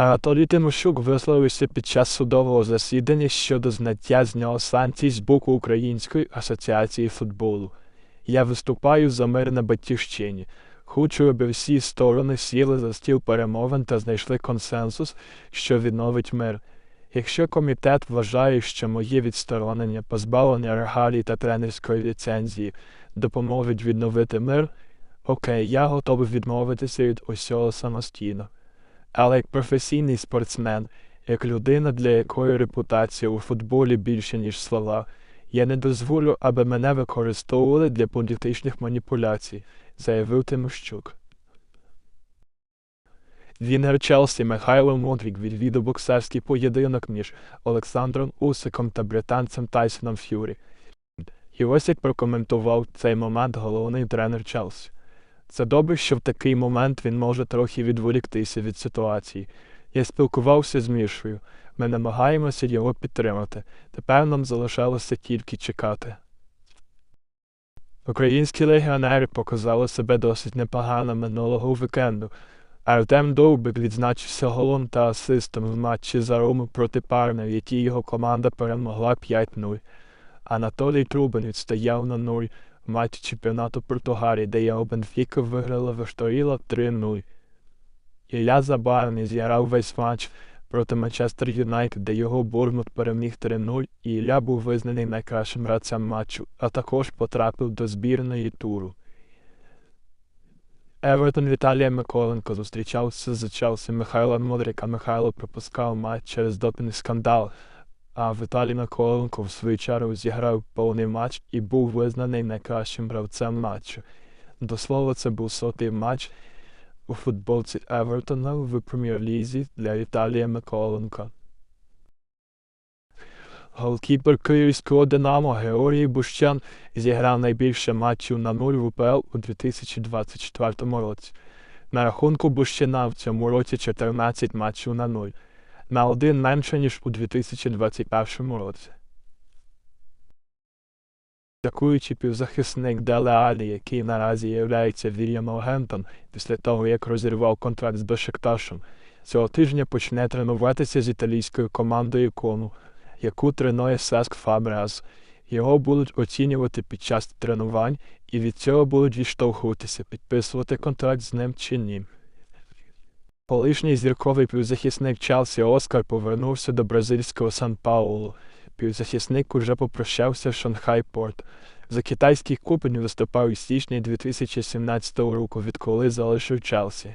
Анатолій Тимощук висловився під час судового засідання щодо зняття з нього санкцій з боку Української асоціації футболу. Я виступаю за мир на батьківщині. Хочу, аби всі сторони сіли за стіл перемовин та знайшли консенсус, що відновить мир. Якщо комітет вважає, що моє відсторонення, позбавлення регалій та тренерської ліцензії допоможуть відновити мир, окей, я готовий відмовитися від усього самостійно. Але як професійний спортсмен, як людина, для якої репутація у футболі більше, ніж слова, я не дозволю, аби мене використовували для політичних маніпуляцій, заявив Тимощук. Вінер Челсі Михайло Модрік відвідав боксерський поєдинок між Олександром Усиком та британцем Тайсоном Ф'юрі. І ось як прокоментував цей момент головний тренер Челсі. Це добре, що в такий момент він може трохи відволіктися від ситуації. Я спілкувався з Мішою. Ми намагаємося його підтримати. Тепер нам залишалося тільки чекати. Українські легіонери показали себе досить непогано минулого вікенду. Артем Довбик відзначився голом та асистом в матчі за Рому проти Парми, в якій його команда перемогла 5-0. Анатолій Трубин відстояв на 0 в матчі чемпіонату Португалії, де його Бенфіка виграла Вешторіла 3-0. Ілля Забарний зіграв весь матч проти Манчестер Юнайтед, де його Бурмут переміг 3-0, і Ілля був визнаний найкращим гравцем матчу, а також потрапив до збірної туру. Евертон Віталія Миколенко зустрічався з Челсі Михайла Модрика. Михайло пропускав матч через допінг скандал, а Віталій Миколенко в свою чергу зіграв повний матч і був визнаний найкращим гравцем матчу. До слова, це був сотий матч у футболці Евертона в прем'єр-лізі для Віталія Миколенка. Голкіпер Київського Динамо Георгій Бущан зіграв найбільше матчів на нуль в УПЛ у 2024 році. На рахунку Бущина в цьому році 14 матчів на нуль, на один менше, ніж у 2021 році. Атакуючий півзахисник Деле Алі, який наразі є Вільям агентом після того, як розірвав контракт з Бешикташем, цього тижня почне тренуватися з італійською командою Кону, яку тренує Сеск Фабреас. Його будуть оцінювати під час тренувань і від цього будуть відштовхуватися, підписувати контракт з ним чи ні. Колишній зірковий півзахисник Челсі Оскар повернувся до бразильського Сан Паулу. Півзахисник уже попрощався в Шанхай Порт. За китайський купень виступав у січні 2017 року, відколи залишив Челсі.